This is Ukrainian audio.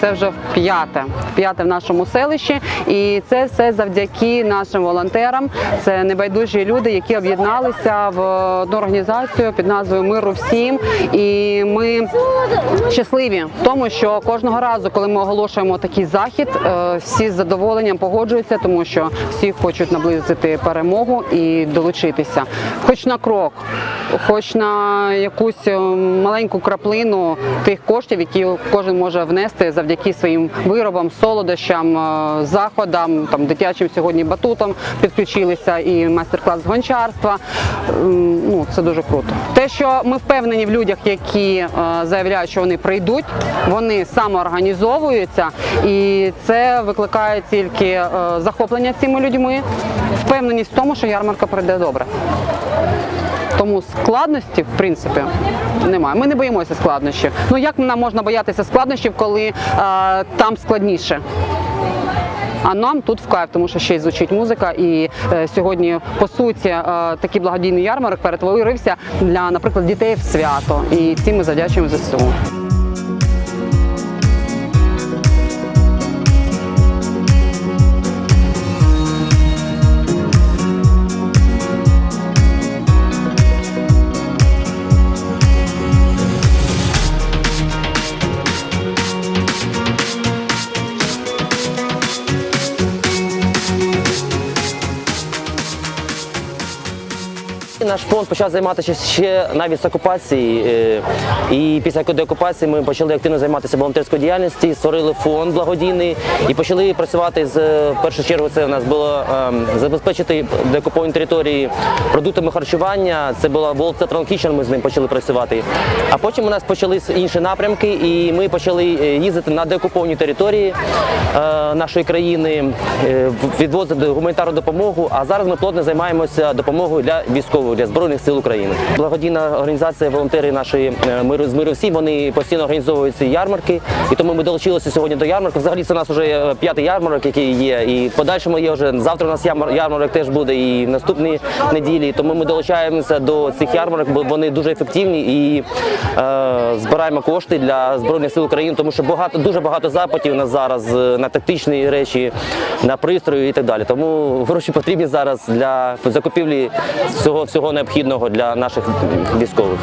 це вже в п'яте, в нашому селищі. І це все завдяки нашим волонтерам. Це небайдужі люди, які об'єдналися в одну організацію під назвою Миру всім. І ми щасливі в тому, що кожного разу, коли ми оголошуємо такий захід, е, всі з задоволенням погоджуються, тому що всі хочуть наблизити перемогу і долучитися, хоч на крок, хоч на якусь е, маленьку краплину тих коштів, які кожен може внести завдяки своїм виробам, солодощам, е, заходам, там дитячим сьогодні батутом підключилися і майстер-клас з гончарства. Ну це дуже круто. Те, що ми впевнені в людях, які е, заявляють, що вони прийдуть, вони самоорганізовуються, і це викликає тільки е, захоплення цими людьми, впевненість в тому, що ярмарка пройде добре. Тому складності, в принципі, немає. Ми не боїмося складнощів. Ну як нам можна боятися складнощів, коли е, там складніше? А нам тут в кайф, тому що ще й звучить музика. І е, сьогодні, по суті, е, такий благодійний ярмарок перетворився для, наприклад, дітей в свято. І цим ми завдячуємо ЗСУ. Наш фонд почав займатися ще навіть з окупації. І після деокупації ми почали активно займатися волонтерською діяльністю, створили фонд благодійний і почали працювати з в першу чергу. Це в нас було ем, забезпечити деокуповані території продуктами харчування. Це була World Central Kitchen, Ми з ним почали працювати. А потім у нас почались інші напрямки, і ми почали е, їздити на деокуповані території е, нашої країни, е, відвозити гуманітарну допомогу. А зараз ми плотно займаємося допомогою для військових, для збройних сил України. Благодійна організація волонтери нашої е, миру з миру вони постійно організовують ці ярмарки. І тому ми долучилися сьогодні до ярмарку. Взагалі це у нас вже е, п'ятий ярмарок, який є. І подальшому є вже завтра. У нас ярмарок теж буде і в наступні неділі. Тому ми долучаємося до цих ярмарок, бо вони дуже ефективні і е, збираємо кошти для збройних сил України, тому що багато дуже багато запитів у нас зараз е, на тактичні речі, на пристрої і так далі. Тому гроші потрібні зараз для закупівлі всього всього необхідного для наших військових.